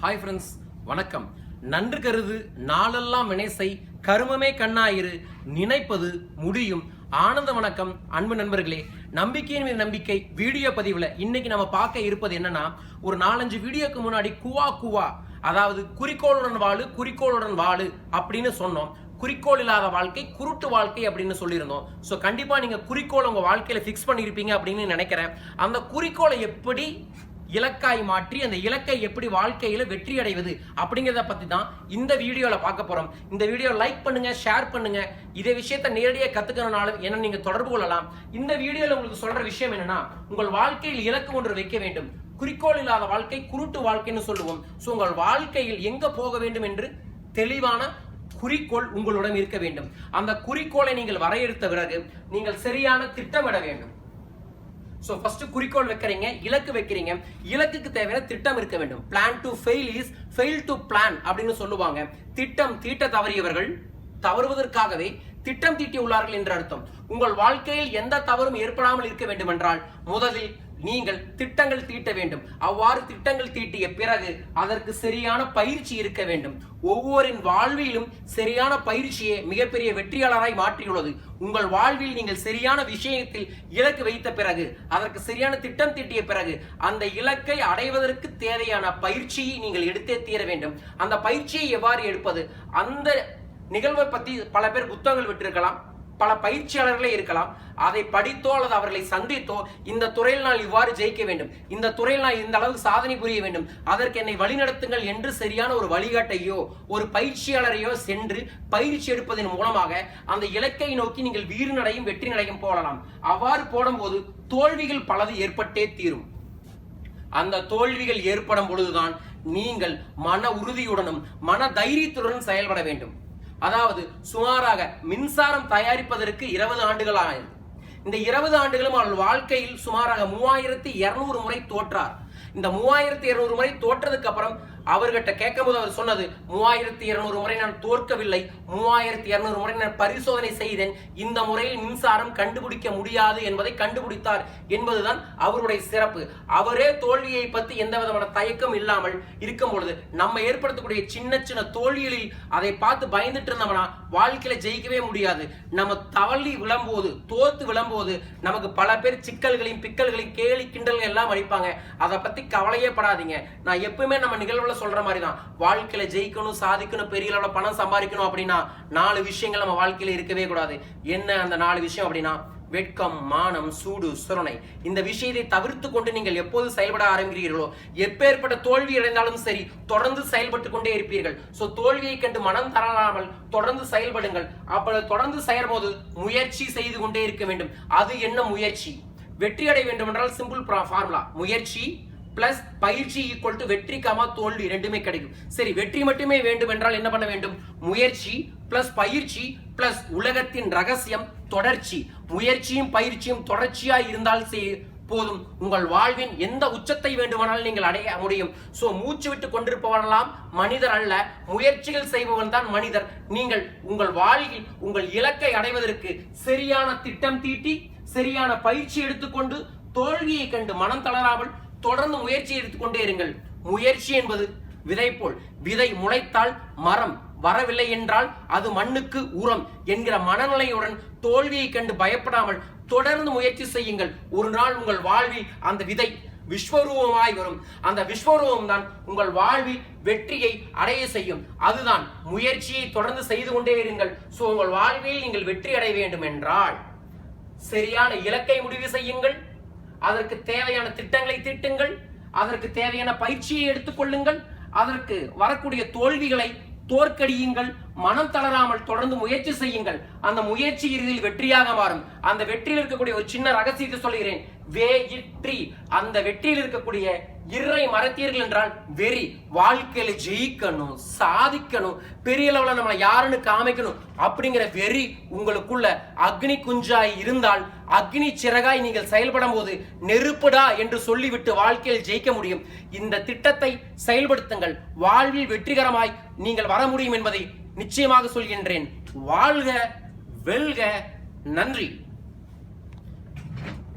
Hi friends வணக்கம். நன்று கருது நாளெல்லாம் வினைசை கருமமே கண்ணாயிரு நினைப்பது முடியும். ஆனந்த வணக்கம் அன்பு நண்பர்களே. நம்பிக்கையின் மீது நம்பிக்கை வீடியோ பதிவில் இன்னைக்கு நம்ம பார்க்க இருப்பது என்னன்னா ஒரு நாலஞ்சு வீடியோக்கு முன்னாடி குவா குவா அதாவது குறிக்கோளுடன் வாழு குறிக்கோளுடன் வாழு அப்படின்னு சொன்னோம். குறிக்கோள் இல்லாத வாழ்க்கை குருட்டு வாழ்க்கை அப்படின்னு சொல்லியிருந்தோம். ஸோ கண்டிப்பாக நீங்கள் குறிக்கோள் உங்கள் வாழ்க்கையில் ஃபிக்ஸ் பண்ணியிருப்பீங்க அப்படின்னு நினைக்கிறேன். அந்த குறிக்கோளை எப்படி இலக்காய் மாற்றி அந்த இலக்கை எப்படி வாழ்க்கையில வெற்றி அடைவது அப்படிங்கிறத பற்றி தான் இந்த வீடியோவில் பார்க்க போறோம். இந்த வீடியோ லைக் பண்ணுங்க ஷேர் பண்ணுங்க. இதே விஷயத்தை நேரடியாக கற்றுக்கணுனாலும் என்ன நீங்க தொடர்பு கொள்ளலாம். இந்த வீடியோல உங்களுக்கு சொல்ற விஷயம் என்னன்னா உங்கள் வாழ்க்கையில் இலக்கு ஒன்று வைக்க வேண்டும். குறிக்கோள் இல்லாத வாழ்க்கை குருட்டு வாழ்க்கைன்னு சொல்லுவோம். ஸோ உங்கள் வாழ்க்கையில் எங்க போக வேண்டும் என்று தெளிவான குறிக்கோள் உங்களுடன் இருக்க வேண்டும். அந்த குறிக்கோளை நீங்கள் வரையறுத்த பிறகு நீங்கள் சரியான திட்டமிட வேண்டும். ஸோ ஃபர்ஸ்ட் குறிக்கோள் வைக்கிறீங்க இலக்கு வைக்கிறீங்க. இலக்குக்கு தேவையான திட்டம் இருக்க வேண்டும். Plan to fail is fail to plan அப்படின்னு சொல்லுவாங்க. திட்டம் தீட்ட தவறியவர்கள் தவறுவதற்காகவே திட்டம் தீட்டி உள்ளார்கள் என்று அர்த்தம். உங்கள் வாழ்க்கையில் எந்த தவறும் ஏற்படாமல் இருக்க வேண்டும் என்றால் முதலில் நீங்கள் திட்டங்கள் தீட்ட வேண்டும். அவ்வாறு திட்டங்கள் தீட்டிய பிறகு அதற்கு சரியான பயிற்சி இருக்க வேண்டும். ஒவ்வொரின் வாழ்விலும் சரியான பயிற்சியை மிகப்பெரிய வெற்றியாளராய் மாற்றியுள்ளது. உங்கள் வாழ்வில் நீங்கள் சரியான விஷயத்தில் இலக்கு வைத்த பிறகு அதற்கு சரியான திட்டம் தீட்டிய பிறகு அந்த இலக்கை அடைவதற்கு தேவையான பயிற்சியை நீங்கள் எடுத்தே தீர வேண்டும். அந்த பயிற்சியை எவ்வாறு எடுப்பது? அந்த நிகழ்வை பத்தி பல பேர் புத்தகங்கள் விட்டிருக்கலாம். பல பயிற்சியாளர்களே இருக்கலாம். அதை படித்தோ அல்லது அவர்களை சந்தித்தோ இந்த துறையில் நான் இவ்வாறு ஜெயிக்க வேண்டும். இந்த துறையில் நான் இந்த அளவுக்கு சாதனை புரிய வேண்டும். அதற்கு என்னை வழிநடத்துங்கள் என்று சரியான ஒரு வழிகாட்டையோ ஒரு பயிற்சியாளரையோ சென்று பயிற்சி எடுப்பதன் மூலமாக அந்த இலக்கை நோக்கி நீங்கள் வீறு நடையும் வெற்றி நடையும் போடலாம் அவ்வாறு போடும்போது தோல்விகள் பலது ஏற்பட்டே தீரும். அந்த தோல்விகள் ஏற்படும் பொழுதுதான் நீங்கள் மன உறுதியுடனும் மன தைரியத்துடனும் செயல்பட வேண்டும். அதாவது சுமாராக மின்சாரம் தயாரிப்பதற்கு இருபது ஆண்டுகள் ஆனது. இந்த இருபது ஆண்டுகளும் அவள் வாழ்க்கையில் சுமாராக மூவாயிரத்தி இருநூறு முறை தோற்றார். இந்த மூவாயிரத்தி இருநூறு முறை தோற்றதுக்கு அப்புறம் அவர்கிட்ட கேட்கும்போது அவர் சொன்னது மூவாயிரத்தி இருநூறு முறை நான் தோற்கவில்லை. மூவாயிரத்தி இருநூறு முறை நான் பரிசோதனை செய்தேன். இந்த முறையில் மின்சாரம் கண்டுபிடிக்க முடியாது என்பதை கண்டுபிடித்தார். என்பதுதான் அவருடைய சிறப்பு. அவரே தோல்வியை பற்றி எந்த விதமான தயக்கம் இல்லாமல் இருக்கும் பொழுது நம்ம ஏற்படுத்தக்கூடிய சின்ன சின்ன தோல்விகளில் அதை பார்த்து பயந்துட்டு இருந்தோம்னா வாழ்க்கையில ஜெயிக்கவே முடியாது. நம்ம தவளி விளம்போது தோத்து விளம்போது நமக்கு பல பேர் சிக்கல்களையும் பிக்கல்களையும் கேலி கிண்டல்கள் எல்லாம் அடிப்பாங்க. அதை பத்தி கவலையே படாதீங்க. நான் எப்பவுமே நம்ம நிகழ்வுல சொல்ற மாதிரி தான் வாழ்க்கையில ஜெயிக்கணும் சாதிக்கணும் பெரிய அளவுல பணம் சம்பாதிக்கணும் அப்படின்னா நாலு விஷயங்கள் நம்ம வாழ்க்கையில இருக்கவே கூடாது. என்ன அந்த நாலு விஷயம் அப்படின்னா வெட்கம் மானம் சூடு சுரணை. இந்த விஷயத்தை தவிர்த்து கொண்டு நீங்கள் எப்போது செயல்பட ஆரம்பிக்கிறீர்களோ எப்பேற்பட்ட தோல்வி அடைந்தாலும் சரி தொடர்ந்து செயல்பட்டு கொண்டே இருப்பீர்கள். சோ தோல்வியை கண்டு மனம் தரலாமல் தொடர்ந்து செயல்படுங்கள். அப்பொழுது தொடர்ந்து செயல்போது முயற்சி செய்து கொண்டே இருக்க வேண்டும். அது என்ன முயற்சி? வெற்றி அடைய வேண்டும் என்றால் சிம்பிள் ஃபார்முலா முயற்சி பிளஸ் பயிற்சி ஈக்குவல் டு வெற்றி தோல்வி ரெண்டுமே கிடைக்கும். சரி வெற்றி மட்டுமே வேண்டும் என்றால் என்ன பண்ண வேண்டும்? முயற்சி பிளஸ் பயிற்சி பிளஸ் உலகத்தின் ரகசியம் தொடர்ச்சி. முயற்சியும் பயிற்சியும் தொடர்ச்சியா இருந்தால் செய்- போதும். உங்கள் வாழ்வின் எந்த உச்சத்தை வேண்டுமானாலும் நீங்கள் அடைய முடியும். சோ மூச்சு விட்டு கொண்டிருப்பவனெல்லாம் மனிதர் அல்ல. முயற்சிகள் செய்பவன் தான் மனிதர். நீங்கள் உங்கள் வாழ்வில் உங்கள் இலக்கை அடைவதற்கு சரியான திட்டம் தீட்டி சரியான பயிற்சி எடுத்துக்கொண்டு தோல்வியை கண்டு மனம் தளராமல் தொடர்ந்து முயற்சி எடுத்துக்கொண்டே இருங்கள். முயற்சி என்பது விதை போல். விதை முளைத்தால் மரம் வரவில்லை என்றால் அது மண்ணுக்கு உரம் என்கிற மனநிலையுடன் தோல்வியை கண்டு பயப்படாமல் தொடர்ந்து முயற்சி செய்யுங்கள். ஒரு நாள் உங்கள் வாழ்வில் அந்த விதை விஸ்வரூபமாய் வரும். அந்த விஸ்வரூபம் தான் உங்கள் வாழ்வில் வெற்றியை அடைய செய்யும். அதுதான் முயற்சியை தொடர்ந்து செய்து கொண்டே இருங்கள். சோ உங்கள் வாழ்வில் நீங்கள் வெற்றி அடைய வேண்டும் என்றால் சரியான இலக்கை முடிவு செய்யுங்கள். அதற்கு தேவையான திட்டங்களை தீட்டுங்கள் அதற்கு தேவையான பயிற்சியை எடுத்துக்கொள்ளுங்கள் அதற்கு வரக்கூடிய தோல்விகளை தோற்கடியுங்கள் மனம் தளராமல் தொடர்ந்து முயற்சி செய்யுங்கள். அந்த முயற்சி இறுதியில் வெற்றியாக மாறும். அந்த வெற்றியில் இருக்கக்கூடிய ஒரு சின்ன ரகசியத்தை சொல்கிறேன் வேயிற்றி. அந்த வெற்றியில் இருக்கக்கூடிய இறை மறத்தீர்கள் என்றால் வெறி. வாழ்க்கையில ஜெயிக்கணும் சாதிக்கணும் பெரிய லெவலில் நம்மளை யாருன்னு காமிக்கணும். அப்படிங்கிற வெறி உங்களுக்குள்ள அக்னி குஞ்சாய் இருந்தால் அக்னி சிறகாய் நீங்கள் செயல்படும் போது நெருப்புடா என்று சொல்லிவிட்டு வாழ்க்கையில் ஜெயிக்க முடியும். இந்த திட்டத்தை செயல்படுத்துங்கள். வாழ்வில் வெற்றிகரமாய் நீங்கள் வர முடியும் என்பதை நிச்சயமாக சொல்கின்றேன். வாழ்க வெல்க நன்றி.